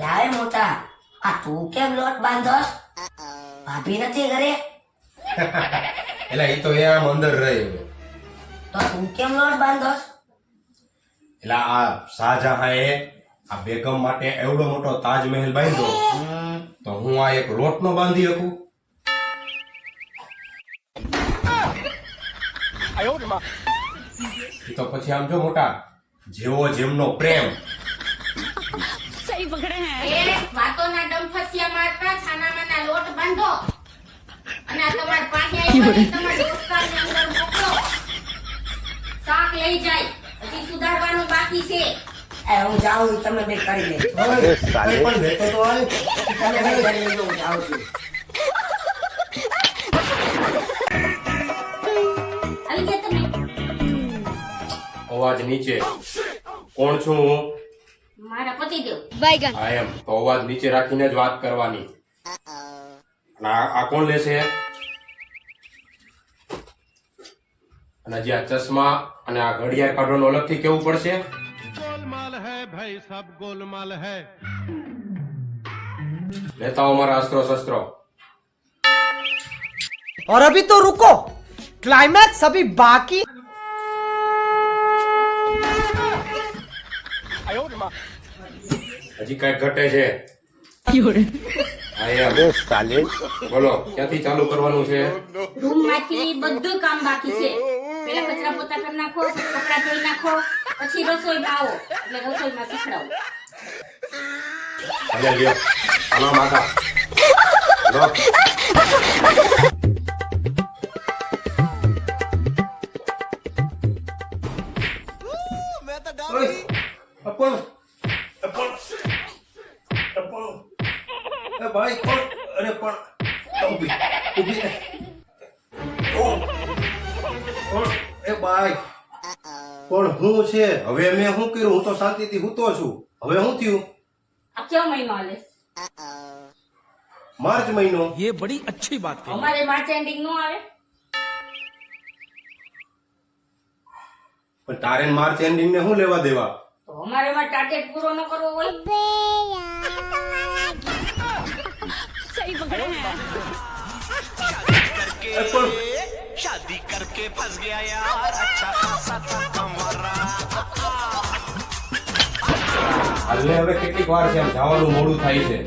લાવે મોટા. આ તું કેમ લોટ બાંધોસ ભાભી નથી ઘરે? એટલે એ તો એ આમ અંદર રહ્યો તો તું કેમ લોટ બાંધોસ એટલે આ શાહજહાંએ આ બેગમ માટે એવડો મોટો તાજમહેલ બાંધ્યો. તો હું આ એક લોટ નો બાંધી શકું? તો પછી આમ જો મોટા જેવો જેમનો પ્રેમ. એ વાતોના ડંફસિયા મારતા છાનામાના લોટ બાંધો. અને આ તમારા પાસે આવી તમારા દોસ્તારને અંદર મોકલો શાક લઈ જાય. હજી સુધારવાનું બાકી છે. એ હું જાઉં તમે બે કરી લેજો કઈ પણ લેતો તો આય. તમે બે કરી લેજો હું જાઉં છું. આવી ગયા તમે. અવાજ નીચે. કોણ છું હું? મારા પતિ દેવ આ એમ તો અવાજ નીચે રાખીને જ વાત કરવાની અને આ આ કોણ લેશે અને જે આ ચશ્મા અને આ ઘડિયાળ કાઢવાનું અલગથી કેવું પડશે गोलमाल है भाई सब गोलमाल है લેતા આવો મારા અસ્ત્રો શસ્ત્રો और अभी तो रुको क्लाइमैक्स अभी बाकी હજી કઈ ઘટે છે. બોલો ક્યાંથી ચાલુ કરવાનું છે? રૂમમાંથી બધું કામ બાકી છે. પેલા કચરા પોતા કરી નાખો પછી કપડા ધોઈ નાખો પછી રસોઈ આવો. એટલે રસોઈમાં શીખડાવો હાલો માતા. ભાઈ કોણ અરે પણ ઊભી ઊભી ઓ કોણ એ ભાઈ પણ હું છે હવે મેં શું કર્યું હું તો શાંતિથી હૂતો છું હવે શું થયું આ કયો મહિનો હાલે માર્ચ મહિનો ये बड़ी अच्छी बात कही અમારે માર્ચ એન્ડિંગ નો આવે પણ તારે ને માર્ચ એન્ડિંગ ને શું લેવા દેવા તો અમારે એમાં ટાર્ગેટ પૂરો ન કરવો હોય એ પણ शादी करके फंस गया यार अच्छा खासा था कमरा હાલને હવે કેટલીક વાર છે એમ જવાનું મોડું થાય છે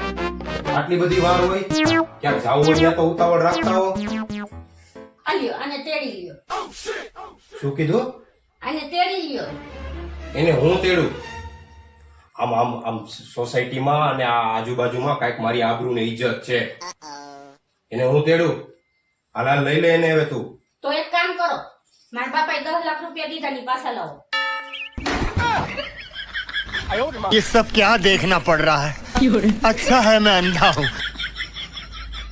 આટલી બધી વાર હોય ક્યાંક જાવું હોય ત્યાં તો ઉતાવળ રાખતા હો આ લ્યો આને તેડી લ્યો શું કીધું આને તેડી લ્યો એને હું તેડું આમ આમ આમ સોસાયટીમાં અને આ આજુબાજુમાં કાંઈક મારી આબરૂ ને ઇજ્જત છે એને હું તેડું હાલ હાલ લઈ લે એને હવે તું તો એક કામ કરો મારા બાપાએ દસ લાખ રૂપિયા દીધા ની પાછા લાવો ये सब क्या देखना पड़ रहा है अच्छा है मैं अंधा हूँ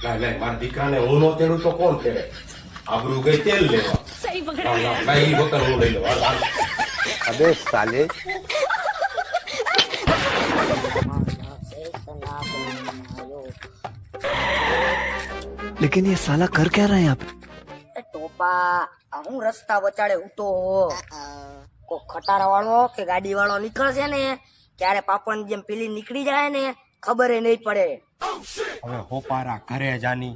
ના ના મારા દીકરાને હું નો તેડું તો કોણ તેડે આબરૂ ગઈ તેલ લેવા ના, ના, ના, ઈ વખત હું લઈ લઉં હાલ, હાલ. लेकिन ये साला कर क्या रहा है यहाँ पे એ ટોપા આ હું રસ્તા વચાડે ઉતો હો કો ખટારા વાળો કે ગાડી વાળો નીકળશે ને ત્યારે પાપણ જેમ પેલી નીકળી જાય ને ખબર નહીં પડે હવે હોપારા ઘરે જાની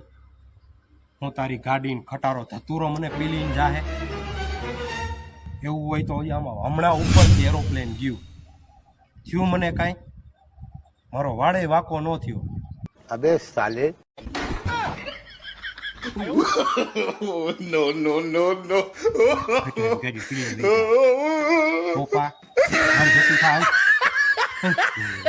હું તારી ગાડી ખટારો ધતુરો મને પીલીને જાહે એવું હોય તો હજી આમાં હમણાં ઉપરથી એરોપ્લેન ગયું થયું મને કાંઈ મારો વાડે વાકો ન થયો no, no, no, no. Okay, I'm glad you're feeling me. Opa, I'm just in.